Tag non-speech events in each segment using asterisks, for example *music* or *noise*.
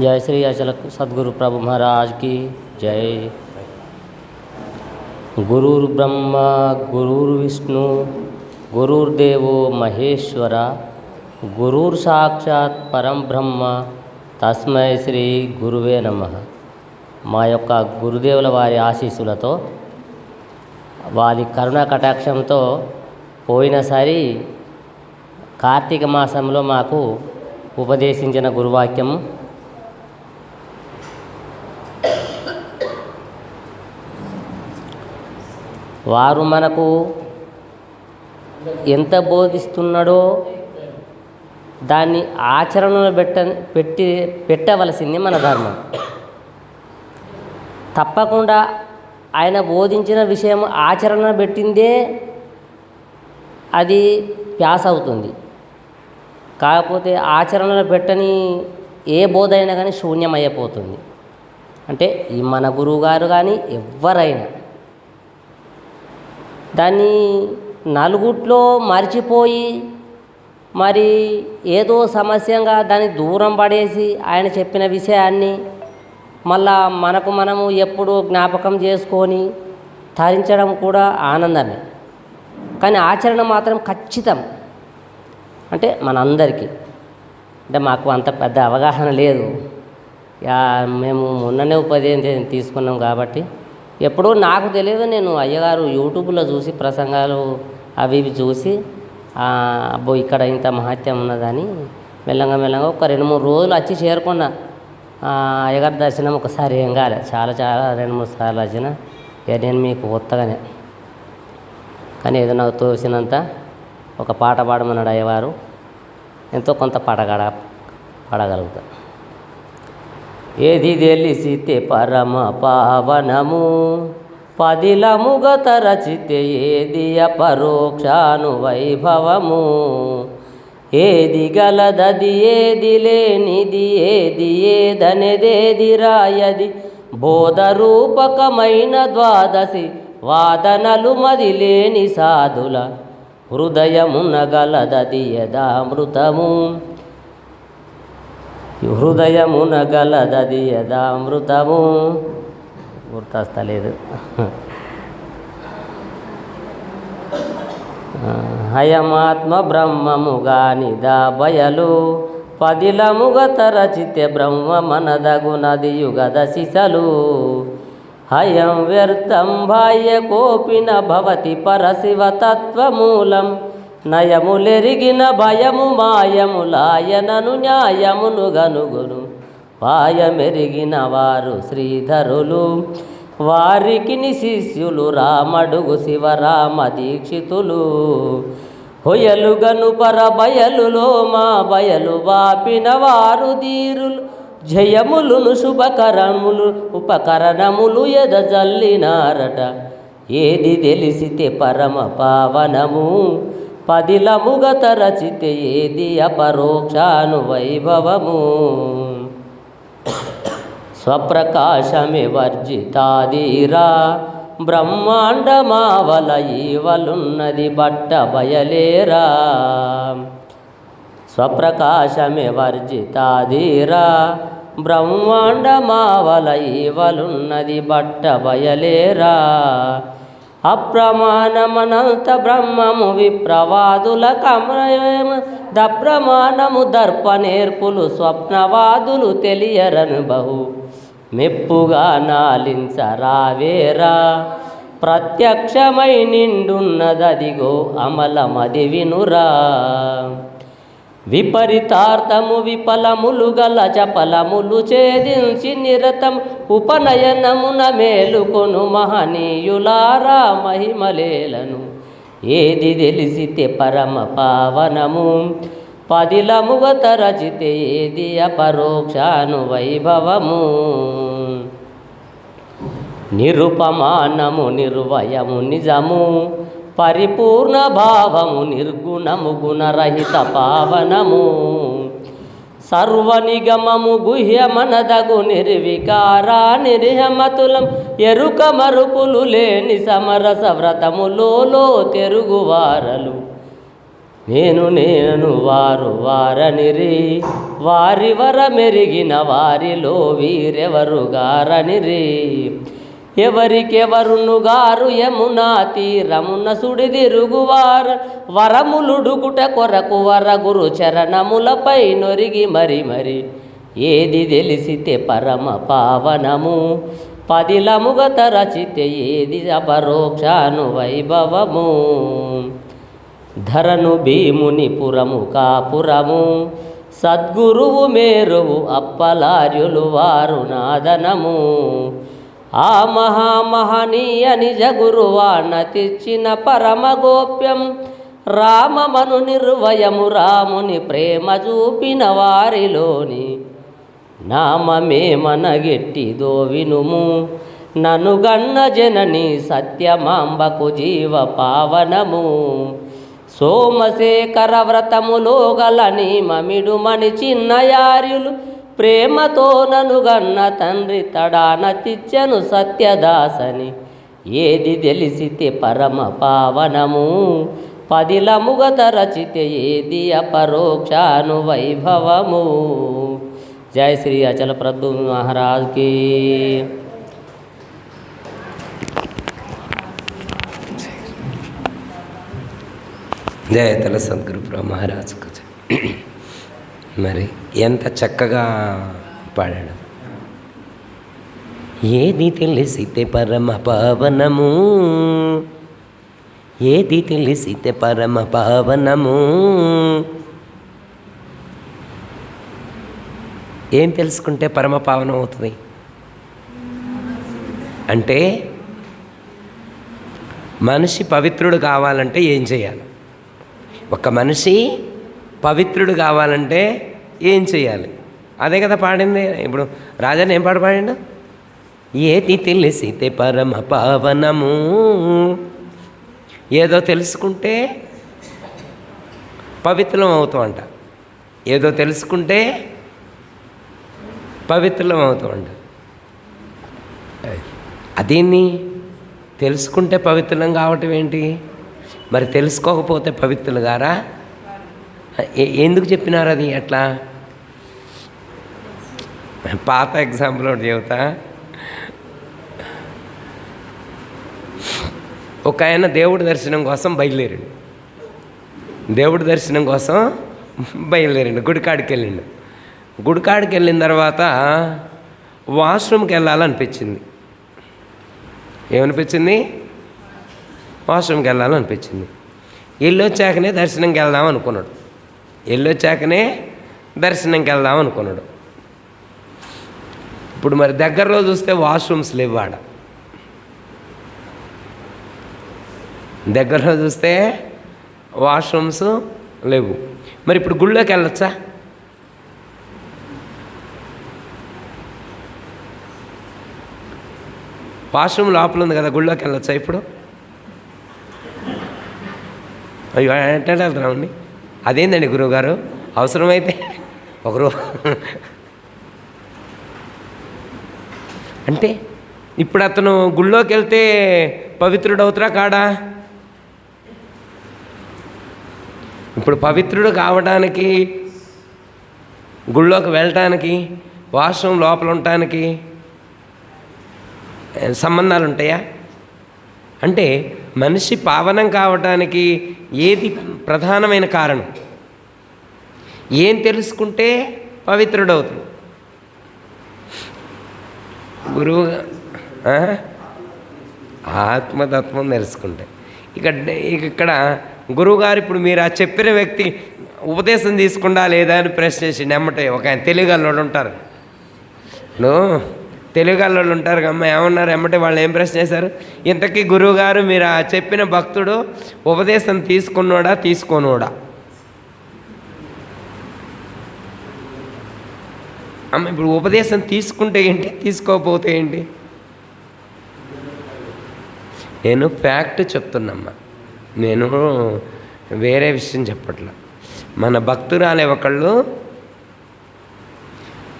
जय श्री अचल सदगुरु प्रभु महाराज की जय गुरुर्ब्रह्मा गुरुर्विष्णु गुरुर्देवो మహేశ్వర గురుర్ సాక్షాత్ పరం బ్రహ్మ తస్మై శ్రీ గురువే నమ మా యొక్క గురుదేవుల వారి ఆశీస్సులతో వారి కరుణా కటాక్షంతో పోయినసారి కార్తీక మాసంలో మాకు ఉపదేశించిన గురువాక్యం వారు మనకు ఎంత బోధిస్తున్నాడో దాన్ని ఆచరణలో పెట్ట పెట్టి పెట్టవలసింది మన ధర్మం. తప్పకుండా ఆయన బోధించిన విషయం ఆచరణ పెట్టిందే అది ప్యాస్ అవుతుంది. కాకపోతే ఆచరణలో పెట్టని ఏ బోధ అయినా కానీ శూన్యమైపోతుంది అంటే ఈ మన గురువుగారు కానీ ఎవరైనా దాన్ని నలుగుట్లో మర్చిపోయి మరి ఏదో సమస్యంగా దాన్ని దూరం పడేసి ఆయన చెప్పిన విషయాన్ని మళ్ళా మనకు మనము ఎప్పుడు జ్ఞాపకం చేసుకొని తరించడం కూడా ఆనందమే. కానీ ఆచరణ మాత్రం ఖచ్చితం. అంటే మనందరికీ. అంటే మాకు అంత పెద్ద అవగాహన లేదు. యా మేము మొన్ననే ఉపదేశం తీసుకున్నాం కాబట్టి ఎప్పుడో నాకు తెలియదు నేను అయ్యగారు యూట్యూబ్లో చూసి ప్రసంగాలు అవి ఇవి చూసి అబ్బో ఇక్కడ ఇంత మహత్యం ఉన్నదని మెల్లగా మెల్లగా ఒక రెండు మూడు రోజులు వచ్చి చేరుకున్నా. అయ్యగారి దర్శనం ఒకసారి ఏం కాలే. చాలా చాలా రెండు మూడు సార్లు వచ్చిన ఇక నేను మీకు కొత్తగానే కానీ ఏదో నాకు తోసినంత ఒక పాట పాడమన్నాడు అయ్యవారు ఎంతో కొంత పడగడ పడగలుగుతాను ఏది తెలిసితే పరమ పావనము? పదిలముగ తరచితే ఏది అపరోక్షాను వైభవము? ఏది గలదది ఏది లేనిది ఏది ఏదనేదేది రాయది? బోధరూపకమైన ద్వాదశి వాదనలు మదిలేని సాధుల హృదయమున గలదది యదామృతము హృదయమున గలదది యదామృతము. గుర్తొస్తలేదు. హయమాత్మ బ్రహ్మముగా నిదా బయలు పదిలముగ తరచితే బ్రహ్మ మనదగునది యుగద శిశలు. హయం వ్యర్థం బాహ్య కోపిన భవతి పరశివ తత్వమూలం. నయములెరిగిన భయము మాయములాయనను న్యాయమును గనుగును. పాయమెరిగిన వారు శ్రీధరులు. వారికి శిష్యులు రామడుగు శివరామ దీక్షితులు. హొయలు గనుపర బయలులో మా బయలు వాపిన వారు ధీరులు. జయములును శుభకరములు ఉపకరణములు ఎదజల్లినారట. ఏది తెలిసితే పరమ పావనము. పదిలముగత రచితే ఏది అపరోక్షాను వైభవము? స్వప్రకాశమే వర్జితాదీరా బ్రహ్మాండమావల ఈవలున్నది బట్ట బయలేరా? స్వప్రకాశమే వర్జితాదీరా బ్రహ్మాండమావల ఈవలున్నది బట్ట బయలేరా? అప్రమాణమనంత బ్రహ్మము విప్రవాదుల కమయమ దప్రమాణము దర్ప నేర్పులు స్వప్నవాదులు తెలియరను బహు. మెప్పుగా నాలించరావేరా ప్రత్యక్షమై నిండున్నదదిగో అమలమది వినురా. విపరీతార్థము విఫలములు గల చపలములు ఛేదించి నిరతం ఉపనయనమున మేలుకొను మహనీయులారా మహిమలేలను. ఏది తెలిసితే పరమ పావనము. పదిలముగత రచితే ఏది అపరోక్షాను వైభవము. నిరుపమానము నిర్వయము నిజము. పరిపూర్ణ భావము నిర్గుణము గుణరహిత పావనము. సర్వనిగమము గుహ్యమనదగు నిర్వికారా నిర్హమతులం ఎరుక మరుపులు లేని సమరస వ్రతములో తెరుగువారలు నేను నేను వారు వారనిరి వారి వర మెరిగిన వారిలో వీరెవరుగారనిరి ఎవరికెవరును గారు యమునా తీరమున సుడిదిరుగువార వరములుడుకుట కొరకు వర గురు చరణములపై నొరిగి మరి మరి. ఏది తెలిసితే పరమ పావనము పదిలముగత రచితే ఏది అపరోక్షాను వైభవము. ధరను భీముని పురము కాపురము సద్గురువు మేరువు అప్పలార్యులు వారు నాదనము. ఆ మహామహనీయ నిజ గురువాన తెచ్చిన పరమ గోప్యం. రామమను నిర్వయము రాముని ప్రేమ చూపిన వారిలోని నామమే మనగెట్టిదో వినుము. నను గన్న జనని సత్యమాంబకు జీవ పావనము. సోమశేఖర వ్రతములో గలని మమిడు మణి చిన్నయార్యులు ప్రేమతో నను గన్న తండ్రి తడాన తిచ్చను సత్యదాసని. ఏది తెలిసితే పరమ పావనము. పదిలముగత రచితే ఏది అపరోక్షాను వైభవము. జయ శ్రీ అచల ప్రభు మహారాజ్కి. జయతల సద్గురు బ్రహ్మ మహారాజుకు. జై. మరి ఎంత చక్కగా పాడాడు. ఏది తెలిసితే పరమ పావనము? ఏది తెలిసితే పరమ పావనము? ఏం తెలుసుకుంటే పరమ పావనం అవుతుంది? అంటే మనిషి పవిత్రుడు కావాలంటే ఏం చేయాలి? ఒక మనిషి పవిత్రుడు కావాలంటే ఏం చేయాలి? అదే కదా పాడింది. ఇప్పుడు రాజాని ఏం పాట పాడిండు? ఏది తెలిసితే పరమ పావనము. ఏదో తెలుసుకుంటే పవిత్రం అవుతామంట ఏదో తెలుసుకుంటే పవిత్రం అవుతామంట అదేన్ని తెలుసుకుంటే పవిత్రం కావటం ఏంటి? మరి తెలుసుకోకపోతే పవిత్రులు గారా ఎందుకు చెప్పినారు అది ఎట్లా పాత ఎగ్జాంపుల్ ఒకటి చెబుతా. ఒక ఆయన దేవుడి దర్శనం కోసం బయలుదేరిండు. దేవుడి దర్శనం కోసం బయలుదేరిండు గుడికాడికి వెళ్ళిండు గుడికాడికి వెళ్ళిన తర్వాత వాష్రూమ్కి వెళ్ళాలనిపించింది. ఏమనిపించింది? వాష్రూమ్కి వెళ్ళాలనిపించింది. వెళ్ళొచ్చాకనే దర్శనంకి వెళ్దాం అనుకున్నాడు. వెళ్ళొచ్చాకనే దర్శనంకి వెళ్దాం అనుకున్నాడు. ఇప్పుడు మరి దగ్గరలో చూస్తే వాష్రూమ్స్ లేవు ఆడ. దగ్గరలో చూస్తే వాష్రూమ్స్ లేవు. మరి ఇప్పుడు గుళ్ళోకి వెళ్ళొచ్చా వాష్రూమ్ లోపల ఉంది కదా గుళ్ళోకి వెళ్ళొచ్చా ఇప్పుడు? అయ్యో ఎట్లా వెళ్తున్నామండి అదేందండి గురువుగారు? అవసరమైతే ఒకరు అంటే ఇప్పుడు అతను గుళ్ళోకి వెళ్తే పవిత్రుడు అవుతారా కాడా? ఇప్పుడు పవిత్రుడు కావడానికి గుళ్ళోకి వెళ్ళటానికి వాష్రూమ్ లోపల ఉండటానికి సంబంధాలు ఉంటాయా అంటే మనిషి పావనం కావటానికి ఏది ప్రధానమైన కారణం? ఏం తెలుసుకుంటే పవిత్రుడు గురువు ఆత్మతత్వం తెలుసుకుంటే. ఇక ఇక ఇక్కడ గురువుగారు ఇప్పుడు మీరు ఆ చెప్పిన వ్యక్తి ఉపదేశం తీసుకుండా లేదా అని ప్రశ్న చేసి నెమ్మటే ఒక ఆయన తెలుగుగల్లోడు ఉంటారు. ఇప్పుడు వాళ్ళు ఉంటారు కమ్మ ఏమన్నారు? ఏమంటే వాళ్ళు ఏం ప్రశ్న చేశారు? ఇంతకీ గురువుగారు మీరు ఆ చెప్పిన భక్తుడు ఉపదేశం తీసుకున్నోడా తీసుకోనోడా? అమ్మ ఇప్పుడు ఉపదేశం తీసుకుంటే ఏంటి? తీసుకోకపోతే ఏంటి? నేను ఫ్యాక్ట్ చెప్తున్నమ్మా. నేను వేరే విషయం చెప్పట్లా. మన భక్తురాలే ఒకళ్ళు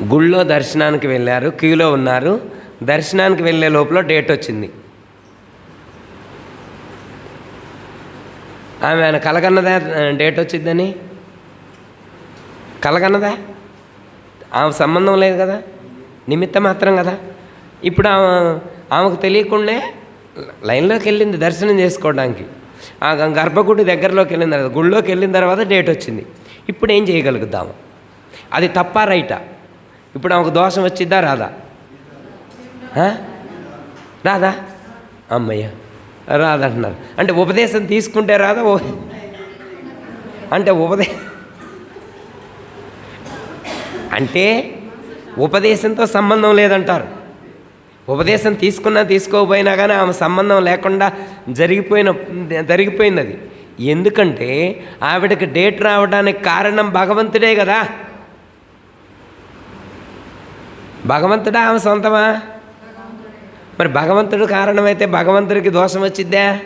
గుళ్ళో దర్శనానికి వెళ్ళారు క్యూలో ఉన్నారు. దర్శనానికి వెళ్ళే లోపల డేట్ వచ్చింది. ఆమె ఆయన కలగన్నదా? డేట్ వచ్చిందని కలగన్నదా? ఆమె సంబంధం లేదు కదా? నిమిత్త మాత్రం కదా? ఇప్పుడు ఆమె ఆమెకు తెలియకుండా లైన్లోకి వెళ్ళింది దర్శనం చేసుకోవడానికి. ఆ గర్భగుడి దగ్గరలోకి వెళ్ళిన తర్వాత గుళ్ళోకి వెళ్ళిన తర్వాత డేట్ వచ్చింది. ఇప్పుడు ఏం చేయగలుగుతాము? అది తప్ప రైటా? ఇప్పుడు ఆమెకు దోషం వచ్చిద్దా? రాదా? రాదా? అమ్మయ్య రాదంటున్నారు. అంటే ఉపదేశం తీసుకుంటే రాదా? ఓ అంటే ఉపదే అంటే ఉపదేశంతో సంబంధం లేదంటారు. ఉపదేశం తీసుకున్నా తీసుకోకపోయినా కానీ ఆమె సంబంధం లేకుండా జరిగిపోయిన జరిగిపోయింది అది ఎందుకంటే ఆవిడకి డేట్ రావడానికి కారణం భగవంతుడే కదా. భగవంతుడా ఆమె సొంతమా? మరి భగవంతుడు కారణమైతే భగవంతుడికి దోషం వచ్చిద్దా?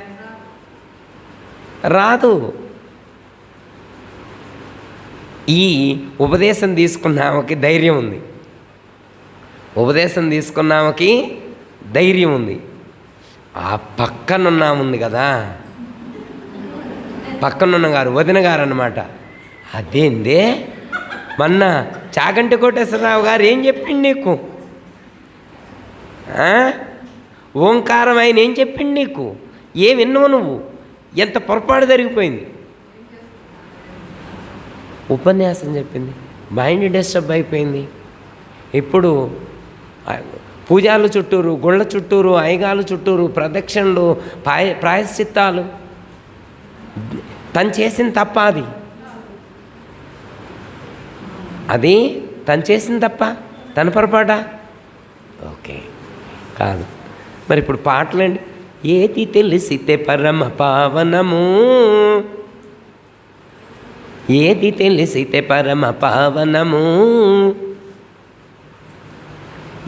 రాదు. ఈ ఉపదేశం తీసుకున్న ఆమెకి ధైర్యం ఉంది. ఉపదేశం తీసుకున్న ఆమెకి ధైర్యం ఉంది. ఆ పక్కనున్నాముంది ఆమె ఉంది కదా. పక్కనున్న గారు వదిన గారు అనమాట అదేందే? మొన్న చాగంటి కోటేశ్వరరావు గారు ఏం చెప్పిండు నీకు? ఓంకారం ఆయన ఏం చెప్పిండు నీకు? ఏ విన్నావు నువ్వు? ఎంత పొరపాటు జరిగిపోయింది? ఉపన్యాసం చెప్పింది. మైండ్ డిస్టర్బ్ అయిపోయింది. ఇప్పుడు పూజాలు చుట్టూరు గుళ్ళ చుట్టూరు ఐగాలు చుట్టూరు ప్రదక్షిణలు ప్రాయ ప్రాయశ్చిత్తాలు. తను చేసిన తప్ప అది. అది తను చేసింది తప్ప తన పొరపాట? ఓకే. కాదు. మరి ఇప్పుడు పాటలండి. ఏది తెలిసితే పరమ పావనము. ఏది తెలిసితే పరమ పావనము.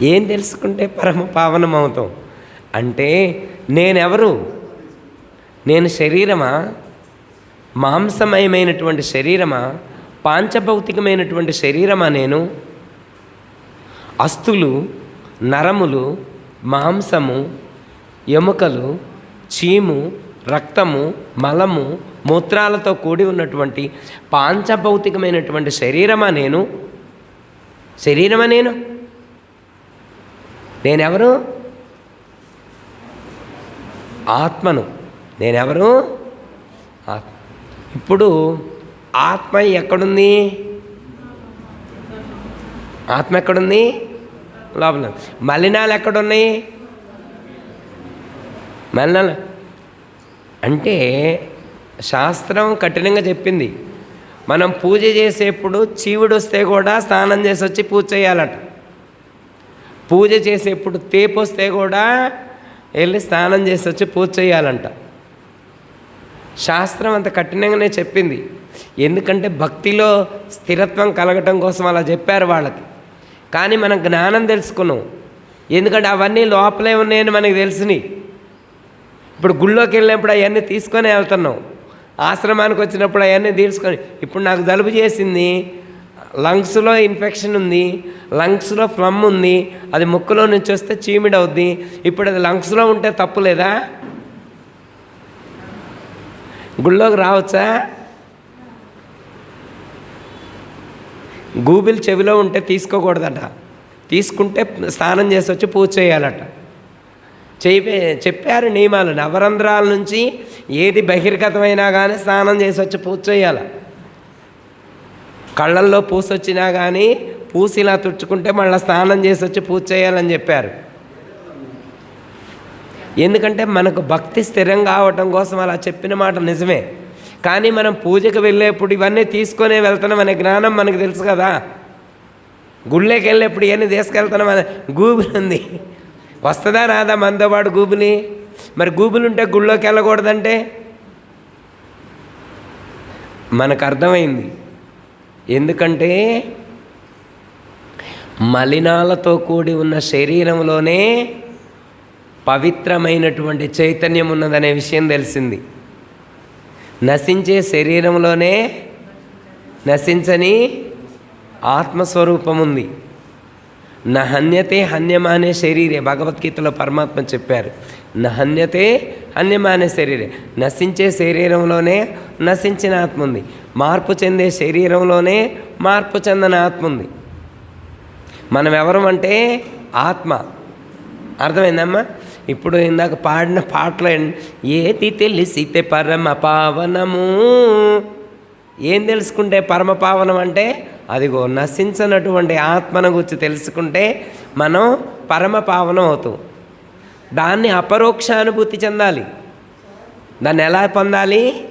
ఏం తెలుసుకుంటే పరమ పావనం అవుతాం? అంటే నేనెవరు? నేను శరీరమా? మాంసమయమైనటువంటి శరీరమా? పాంచభౌతికమైనటువంటి శరీరమా నేను? అస్థులు నరములు మాంసము ఎముకలు చీము రక్తము మలము మూత్రాలతో కూడి ఉన్నటువంటి పాంచభౌతికమైనటువంటి శరీరమా నేను? శరీరమా నేను? నేనెవరు? ఆత్మను. నేనెవరు? ఆత్మ. ఇప్పుడు ఆత్మ ఎక్కడుంది? ఆత్మ ఎక్కడుంది? లోపల మలినాలు ఎక్కడున్నాయి? మలినాలు. అంటే శాస్త్రం కఠినంగా చెప్పింది. మనం పూజ చేసేప్పుడు చీవుడు వస్తే కూడా స్నానం చేసి వచ్చి పూజ చేయాలట. పూజ చేసేప్పుడు తేపు వస్తే కూడా వెళ్ళి స్నానం చేసి వచ్చి పూజ చేయాలంట. శాస్త్రం అంత కఠినంగానే చెప్పింది. ఎందుకంటే భక్తిలో స్థిరత్వం కలగటం కోసం అలా చెప్పారు వాళ్ళకి. కానీ మనం జ్ఞానం తెలుసుకున్నాం. ఎందుకంటే అవన్నీ లోపలే ఉన్నాయని మనకు తెలిసినాయి. ఇప్పుడు గుళ్ళోకి వెళ్ళినప్పుడు అవన్నీ తీసుకొని వెళ్తున్నాం. ఆశ్రమానికి వచ్చినప్పుడు అవన్నీ తీసుకొని ఇప్పుడు నాకు జలుబు చేసింది లంగ్స్లో ఇన్ఫెక్షన్ ఉంది లంగ్స్లో ఫ్లమ్ ఉంది అది ముక్కులో నుంచి వస్తే చీమిడవుద్ది ఇప్పుడు అది లంగ్స్లో ఉంటే తప్పు లేదా గుళ్ళోకి రావచ్చా? గూబిల్ చెవిలో ఉంటే తీసుకోకూడదట. తీసుకుంటే స్నానం చేసి వచ్చి పూజ చేయాలట. చెప్పే చెప్పారు నియమాలు. నవరంధ్రాల నుంచి ఏది బహిర్గతమైనా కానీ స్నానం చేసి వచ్చి పూజ చేయాలి. కళ్ళల్లో పూసొచ్చినా కానీ పూసి ఇలా తుడుచుకుంటే మళ్ళీ స్నానం చేసి వచ్చి పూజ చేయాలని చెప్పారు. ఎందుకంటే మనకు భక్తి స్థిరం కావటం కోసం అలా చెప్పిన మాట నిజమే. కానీ మనం పూజకు వెళ్ళేప్పుడు ఇవన్నీ తీసుకొని వెళ్తున్నాం అనే జ్ఞానం మనకు తెలుసు కదా. గుళ్ళకి వెళ్ళేప్పుడు ఇవన్నీ తీసుకెళ్తున్నాం అనే గూగుల్ ఉంది. వస్తుందా రాదా మనతో పాటు గూబులి మరి గూబులు ఉంటే గుళ్ళోకి వెళ్ళకూడదంటే? మనకు అర్థమైంది. ఎందుకంటే మలినాలతో కూడి ఉన్న శరీరంలోనే పవిత్రమైనటువంటి చైతన్యం ఉన్నదనే విషయం తెలిసింది. నశించే శరీరంలోనే నశించని ఆత్మస్వరూపం ఉంది నహన్యతే హన్యమానే శరీరే భగవద్గీతలో పరమాత్మ చెప్పారు. నహన్యతే హన్యమానే శరీరే నశించే శరీరంలోనే నశించిన ఆత్మ ఉంది మార్పు చెందే శరీరంలోనే మార్పు చెందిన ఆత్మ ఉంది మనం ఎవరం అంటే ఆత్మ. అర్థమైందమ్మా? ఇప్పుడు ఇందాక పాడిన పాటలు ఏది తెలిసితే పరమ పావనము. ఏం తెలుసుకుంటే పరమ పావనం అంటే? అదిగో నశించినటువంటి ఆత్మను గురించి తెలుసుకుంటే మనం పరమ పావనం అవుతాం. దాన్ని అపరోక్షానుభూతి చెందాలి. దాన్ని ఎలా పొందాలి?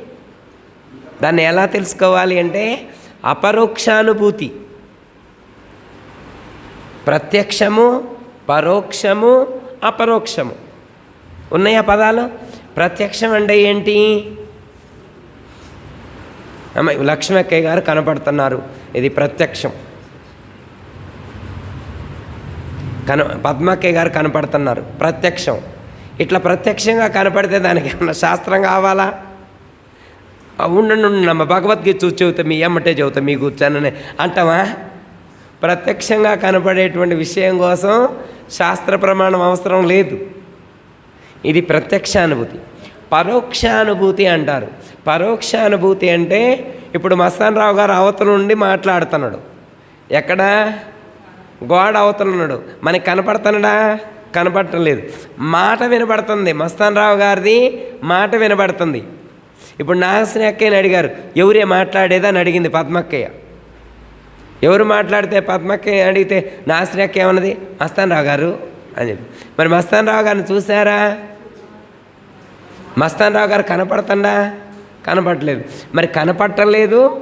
దాన్ని ఎలా తెలుసుకోవాలి అంటే అపరోక్షానుభూతి ప్రత్యక్షము పరోక్షము అపరోక్షము. ఉన్నాయా పదాలు? ప్రత్యక్షం అంటే ఏంటి? అమ్మ లక్ష్మక్కయ్య గారు కనపడుతున్నారు. ఇది ప్రత్యక్షం. కన పద్మక్కయ్య గారు కనపడుతున్నారు. ప్రత్యక్షం. ఇట్లా ప్రత్యక్షంగా కనపడితే దానికి ఏమన్నా శాస్త్రం కావాలా? ఉండండి ఉండండి. అమ్మ భగవద్గీత చూసి చెబుతా మీ ఎమ్మటే చెబుతా మీ కూర్చానని. అంటావా? ప్రత్యక్షంగా కనపడేటువంటి విషయం కోసం శాస్త్ర ప్రమాణం అవసరం లేదు. ఇది ప్రత్యక్షానుభూతి. పరోక్షానుభూతి అంటారు. పరోక్షానుభూతి అంటే ఇప్పుడు మస్తాన్ రావు గారు అవతల నుండి మాట్లాడుతున్నాడు. ఎక్కడ? గోడ అవతల ఉన్నాడు. మనకి కనపడుతున్నాడా? కనపడటం లేదు. మాట వినపడుతుంది మస్తాన్ రావు గారిది మాట వినపడుతుంది ఇప్పుడు నాగశ్రీ అక్కయ్యని అడిగారు. ఎవరే మాట్లాడేదని అని అడిగింది పద్మక్కయ్య. ఎవరు మాట్లాడితే పద్మక్కయ్య అడిగితే నాగశ్రీ అక్కయ్య ఏమన్నది? మస్తాన్ రావు గారు. అని చెప్పి. మరి మస్తాన్ రావు గారిని చూసారా మస్తాన్ రావు గారు కనపడతండా? కనపడలేదు. మరి కనపట్టలేదు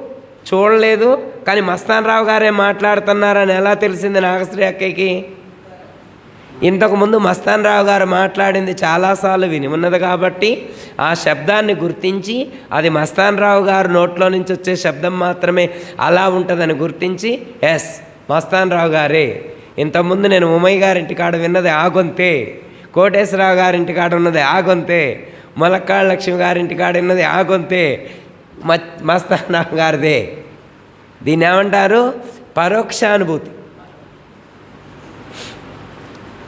చూడలేదు కానీ మస్తాన్ రావు గారే మాట్లాడుతున్నారని ఎలా తెలిసింది నాగశ్రీ అక్కకి ఇంతకుముందు మస్తాన్ రావు గారు మాట్లాడింది చాలాసార్లు విని ఉన్నది కాబట్టి ఆ శబ్దాన్ని గుర్తించి అది మస్తాన్ రావు గారు నోట్లో నుంచి వచ్చే శబ్దం మాత్రమే అలా ఉంటుందని గుర్తించి ఎస్ మస్తాన్ రావు గారే. ఇంతకుముందు నేను ఉమయ్య గారింటి కాడ విన్నది ఆగొంతే కోటేశ్వరరావు గారింటి కాడ ఉన్నది ఆగొంతే మొలక్కాళ్ళ లక్ష్మి గారింటి కాడ ఉన్నది ఆగొంతే మ గారిదే. దీన్ని ఏమంటారు? పరోక్షానుభూతి.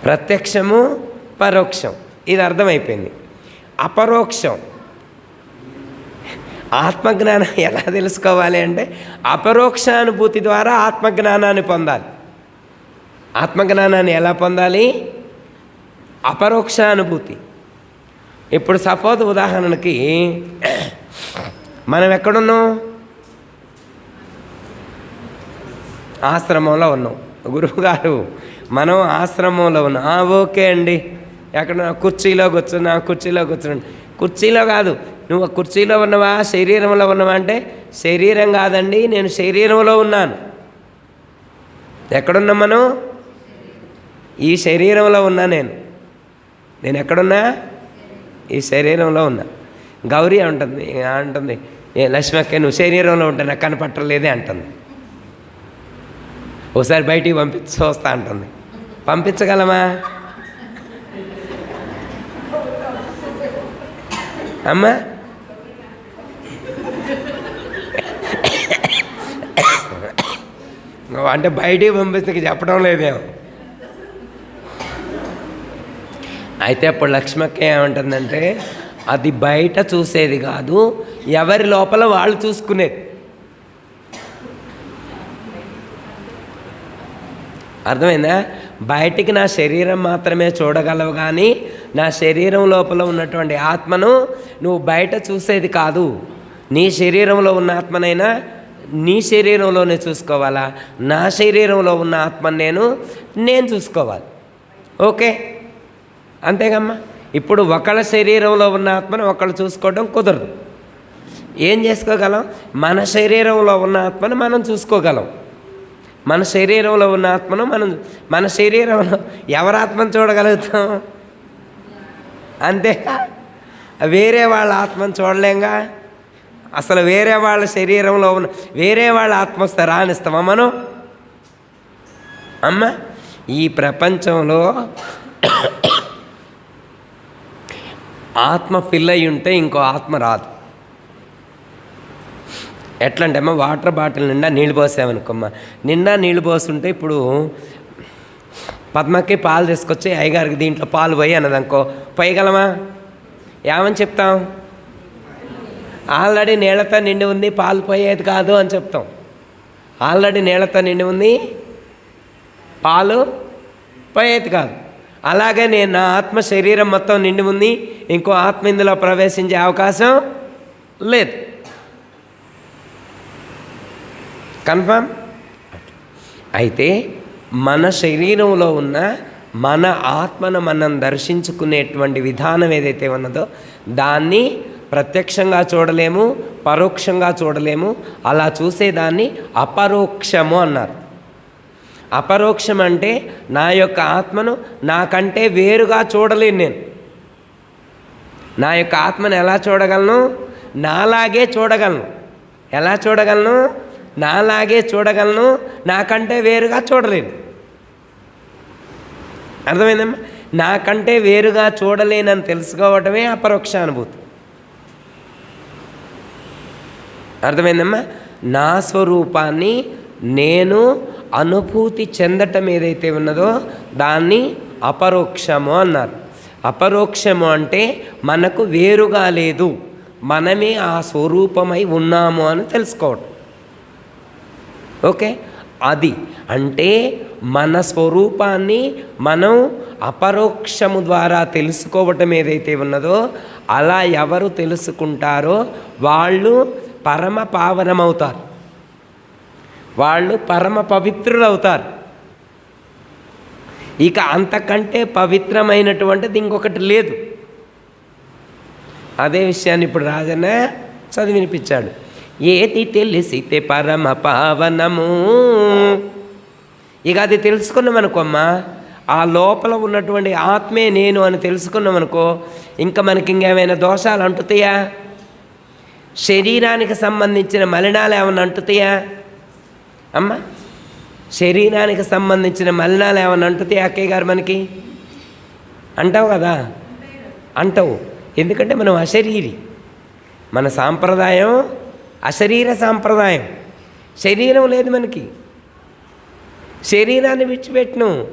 ప్రత్యక్షము పరోక్షం. ఇది అర్థమైపోయింది. అపరోక్షం. ఆత్మజ్ఞానం ఎలా తెలుసుకోవాలి అంటే అపరోక్షానుభూతి ద్వారా ఆత్మజ్ఞానాన్ని పొందాలి. ఆత్మజ్ఞానాన్ని ఎలా పొందాలి? అపరోక్షానుభూతి. ఇప్పుడు సపోజ్ ఉదాహరణకి మనం ఎక్కడున్నాం? ఆశ్రమంలో ఉన్నాం. గురువుగారు మనం ఆశ్రమంలో ఉన్నాం. ఓకే అండి. ఎక్కడ కుర్చీలో కూర్చున్నా కుర్చీలో కూర్చున్నాను. కుర్చీలో కాదు. నువ్వు కుర్చీలో ఉన్నవా? శరీరంలో ఉన్నవా? అంటే శరీరం కాదండి నేను శరీరంలో ఉన్నాను. ఎక్కడున్నాం మనం? ఈ శరీరంలో ఉన్నా నేను. నేను ఎక్కడున్నా? ఈ శరీరంలో ఉన్నా. గౌరీ అంటుంది అంటుంది లక్ష్మక్క నువ్వు శరీరంలో ఉంటా నాకు కనపట్టలేదే అంటుంది. ఒకసారి బయటికి పంపించి చూస్తా అంటుంది. పంపించగలమా? అమ్మా? అంటే బయటికి పంపిస్తే చెప్పడం లేదేమో. అయితే అప్పుడు లక్ష్మక్క ఏమంటుందంటే అది బయట చూసేది కాదు ఎవరి లోపల వాళ్ళు చూసుకునేది. అర్థమైందా? బయటికి నా శరీరం మాత్రమే చూడగలవు కానీ నా శరీరం లోపల ఉన్నటువంటి ఆత్మను నువ్వు బయట చూసేది కాదు. నీ శరీరంలో ఉన్న ఆత్మనైనా నీ శరీరంలోనే చూసుకోవాలా? నా శరీరంలో ఉన్న ఆత్మను నేను నేను చూసుకోవాలి. ఓకే? అంతేగమ్మా. ఇప్పుడు ఒకళ్ళ శరీరంలో ఉన్న ఆత్మను ఒకళ్ళు చూసుకోవడం కుదరదు. ఏం చేసుకోగలం? మన శరీరంలో ఉన్న ఆత్మను మనం చూసుకోగలం. మన శరీరంలో ఉన్న ఆత్మను మనం మన శరీరంలో ఎవరి ఆత్మను చూడగలుగుతాం? అంతే. వేరే వాళ్ళ ఆత్మను చూడలేంగా? అసలు వేరే వాళ్ళ శరీరంలో ఉన్న వేరే వాళ్ళ ఆత్మ వస్తే రానిస్తామా మనం? అమ్మ ఈ ప్రపంచంలో ఆత్మ ఫిల్ అయి ఉంటే ఇంకో ఆత్మ రాదు. ఎట్లా అంటే అమ్మ వాటర్ బాటిల్ నిండా నీళ్ళు పోసామనుకోమ్మ నిండా నీళ్ళు పోస్తుంటే ఇప్పుడు పద్మకి పాలు తీసుకొచ్చి అయ్యగారికి దీంట్లో పాలు పోయి అన్నదనుకో పోయగలమా? ఏమని చెప్తాం? ఆల్రెడీ నీళ్ళతో నిండి ఉంది పాలు పోయేది కాదు అని చెప్తాం. ఆల్రెడీ నీళ్ళతో నిండి ఉంది పాలు పోయేది కాదు. అలాగే నేను నా ఆత్మ శరీరం మొత్తం నిండి ఉంది. ఇంకో ఆత్మ ఇందులో ప్రవేశించే అవకాశం లేదు. కన్ఫర్మ్ అయితే మన శరీరంలో ఉన్న మన ఆత్మను మనం దర్శించుకునేటువంటి విధానం ఏదైతే ఉన్నదో దాన్ని ప్రత్యక్షంగా చూడలేము పరోక్షంగా చూడలేము. అలా చూసేదాన్ని అపరోక్షము అన్నారు. అపరోక్షం అంటే నా యొక్క ఆత్మను నాకంటే వేరుగా చూడలేను నేను. నా యొక్క ఆత్మను ఎలా చూడగలను? నాలాగే చూడగలను. ఎలా చూడగలను? నాలాగే చూడగలను. నాకంటే వేరుగా చూడలేను. అర్థమైందమ్మా? నాకంటే వేరుగా చూడలేనని తెలుసుకోవటమే అపరోక్ష అనుభూతి అర్థమైందమ్మా? నా స్వరూపాన్ని నేను అనుభూతి చెందటం ఏదైతే ఉన్నదో దాన్ని అపరోక్షము అన్నారు. అపరోక్షము అంటే మనకు వేరుగా లేదు. మనమే ఆ స్వరూపమై ఉన్నాము అని తెలుసుకోవటం. ఓకే? అది అంటే మన స్వరూపాన్ని మనం అపరోక్షము ద్వారా తెలుసుకోవటం ఏదైతే ఉన్నదో అలా ఎవరు తెలుసుకుంటారో వాళ్ళు పరమ పావనమవుతారు. వాళ్ళు పరమ పవిత్రులు అవుతారు ఇక అంతకంటే పవిత్రమైనటువంటిది ఇంకొకటి లేదు. అదే విషయాన్ని ఇప్పుడు రాజన్న చదివి వినిపించాడు ఏది తెలిసితే పరమ పావనము. ఇక అది తెలుసుకున్నామనుకోమ్మా. ఆ లోపల ఉన్నటువంటి ఆత్మే నేను అని తెలుసుకున్నామనుకో ఇంకా మనకి ఇంకేమైనా దోషాలు అంటుతాయా? శరీరానికి సంబంధించిన మలినాలు ఏమైనా అంటుతాయా? అమ్మ శరీరానికి సంబంధించిన మలినాలు ఏమైనా అంటుతే అక్కయ్య గారు మనకి? అంటావు కదా? అంటావు. ఎందుకంటే మనం అశరీరి. మన సాంప్రదాయం అశరీర సాంప్రదాయం. శరీరం లేదు మనకి. శరీరాన్ని విడిచిపెట్టను.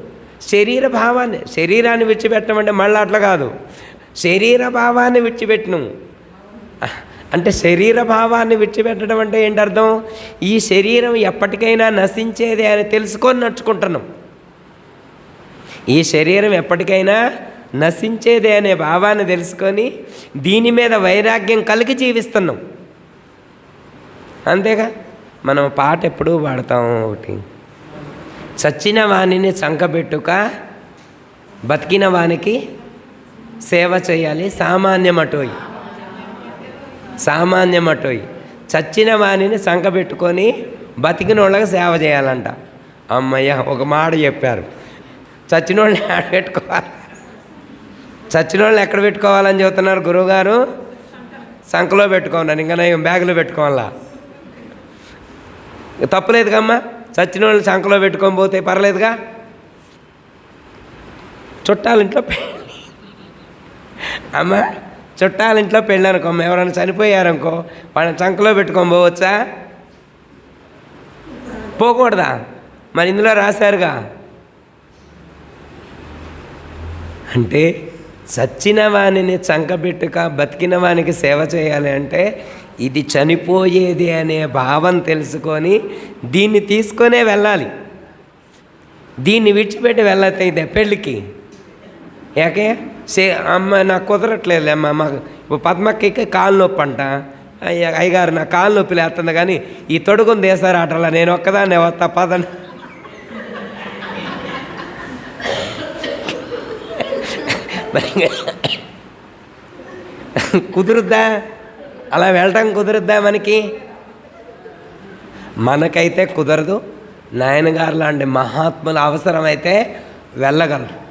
శరీర భావాన్ని శరీరాన్ని విడిచిపెట్టడం అంటే మళ్ళీ అట్లా కాదు. శరీర భావాన్ని విడిచిపెట్టను. అంటే శరీర భావాన్ని విడిచిపెట్టడం అంటే ఏంటి అర్థం ఈ శరీరం ఎప్పటికైనా నశించేదే అని తెలుసుకొని నడుచుకుంటున్నాం. ఈ శరీరం ఎప్పటికైనా నశించేదే అనే భావాన్ని తెలుసుకొని దీని మీద వైరాగ్యం కలిగి జీవిస్తున్నాం. అంతేగా? మనం పాట ఎప్పుడూ పాడతాం ఒకటి. చచ్చిన వాణిని చంకబెట్టుక బతికిన వానికి సేవ చేయాలి సామాన్యమటోయి సామాన్యమటోయి చచ్చిన వాణిని చంకబెట్టుకొని బతికిన వాళ్ళకి సేవ చేయాలంట. అమ్మయ్య ఒక మాట చెప్పారు. చచ్చిన వాళ్ళని ఆడ పెట్టుకోవాలి? చచ్చిన వాళ్ళని ఎక్కడ పెట్టుకోవాలని చెబుతున్నారు గురువుగారు? సంఖలో పెట్టుకోమన్నారు ఇంకా నేను బ్యాగులో పెట్టుకోవాలా? తప్పులేదు కమ్మా చచ్చిన వాళ్ళు సంఖలో పెట్టుకొని పోతే పర్లేదుగా? చుట్టాలింట్లో ఇంట్లో అమ్మా చుట్టాల ఇంట్లో పెళ్ళనుకో ఎవరైనా చనిపోయారనుకో వాళ్ళని చంకలో పెట్టుకొని పోవచ్చా? పోకూడదా? మరి ఇందులో రాశారుగా? అంటే చచ్చిన వానిని చంకబెట్టుక బతికిన వానికి సేవ చేయాలి అంటే ఇది చనిపోయేది అనే భావం తెలుసుకొని దీన్ని తీసుకొనే వెళ్ళాలి. దీన్ని విడిచిపెట్టి వెళ్ళతే ఇదే పెళ్ళికి. యాకే సే అమ్మ నాకు కుదరట్లేదు అమ్మ మాకు ఇప్పుడు పద్మక్కకి కాలు నొప్పి అంట. అయ్యగారు నా కాలు నొప్పి లేస్తుంది కానీ ఈ తొడుగుని దేశారు ఆటలా. నేను ఒక్కదాన్ని వస్తా పదని. కుదురుద్దా? అలా వెళ్ళటం కుదురుద్దా మనకి? మనకైతే కుదరదు. నాయనగారు లాంటి మహాత్ములు అవసరమైతే వెళ్ళగలరు.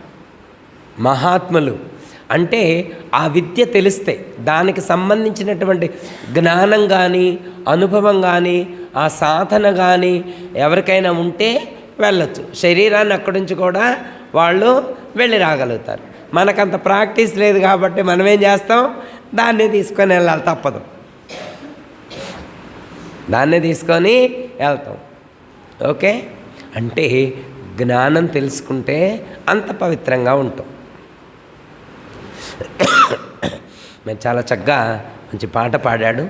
మహాత్ములు. అంటే ఆ విద్య తెలిస్తే దానికి సంబంధించినటువంటి జ్ఞానం కానీ అనుభవం కానీ ఆ సాధన కానీ ఎవరికైనా ఉంటే వెళ్ళొచ్చు. శరీరాన్ని అక్కడి నుంచి కూడా వాళ్ళు వెళ్ళి రాగలుగుతారు. మనకంత ప్రాక్టీస్ లేదు కాబట్టి మనం ఏం చేస్తాం? దాన్ని తీసుకొని వెళ్ళాలి తప్పదు. దాన్నే తీసుకొని వెళ్తాం. ఓకే? అంటే జ్ఞానం తెలుసుకుంటే అంత పవిత్రంగా ఉంటాం. మేము *coughs* చాలా చక్కగా మంచి పాట పాడాడు.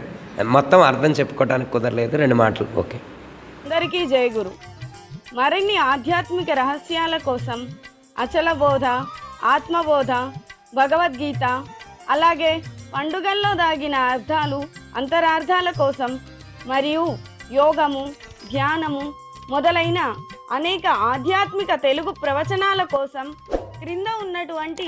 మొత్తం అర్థం చెప్పుకోవడానికి కుదరలేదు. రెండు మాటలు. ఓకే. అందరికీ జయ గురు. మరిన్ని ఆధ్యాత్మిక రహస్యాల కోసం అచల బోధ ఆత్మబోధ భగవద్గీత అలాగే పండుగల్లో దాగిన అర్థాలు అంతరార్థాల కోసం మరియు యోగము ధ్యానము మొదలైన అనేక ఆధ్యాత్మిక తెలుగు ప్రవచనాల కోసం క్రింద ఉన్నటువంటి